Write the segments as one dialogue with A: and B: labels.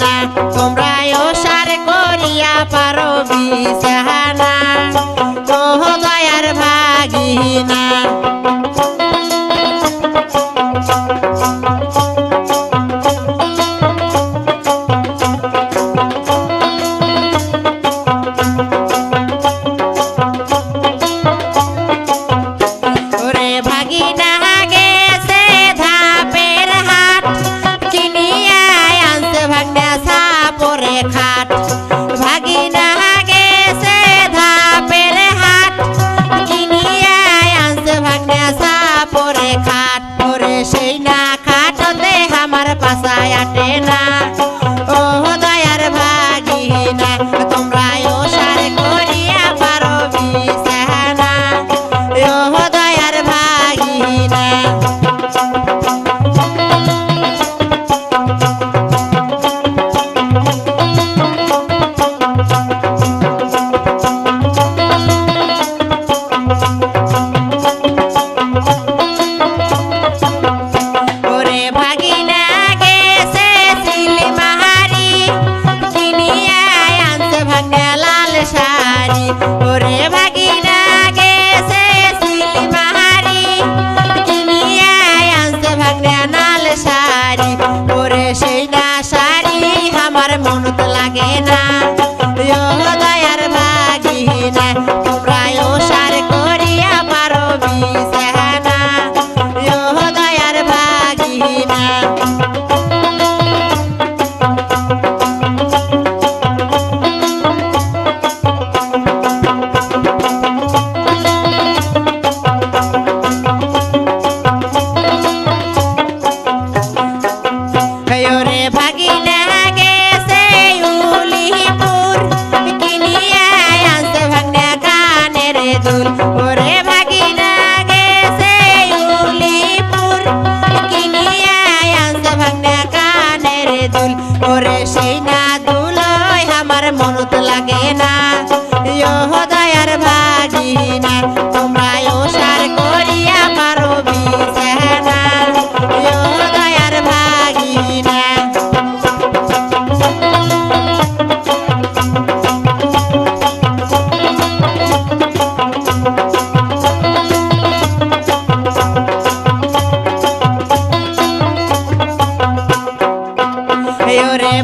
A: না। তোমরাও সার করিয়া পারো বিছানা। মহলায়ার ভাগিনা। সাপরে খাট পরে সেই না ওরে ভাগিনা গেছে লাল শাড়ি ওরে ভাগিনা গেছে উলিপুর কিনিয়া আনছে ভাগনা কানের দুল। ওরে সেই না দুলই আমার মনত লাগে না। ইয়ো দয়ার ভাগিনা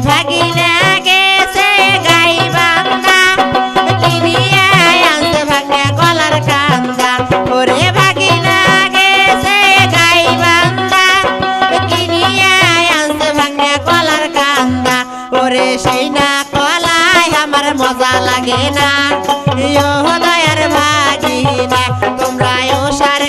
A: ভাগিনা গেছে গাই বান্দা কিনিয়া আনছে ভাগনা গলার কান্দা। ওরে ভাগিনা গেছে গাই বান্দা কিনিয়া আনছে ভাগনা গলার কান্দা। ওরে সেই না কলাই আমার মজা লাগে না। ইয়ো দয়ার ভাগিনা তোমরা ও সার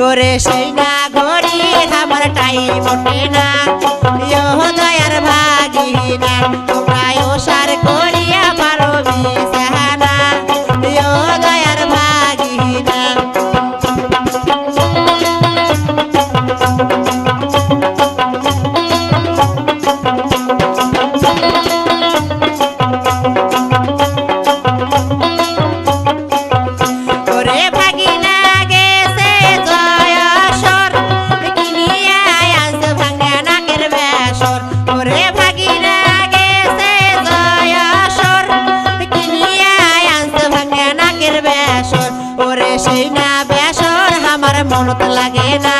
A: ওরে সেই না ঘড়ি আমার টাইম ওঠে না। দয়ার ভাগিনা ও সার করিয়া মনত লাগে না।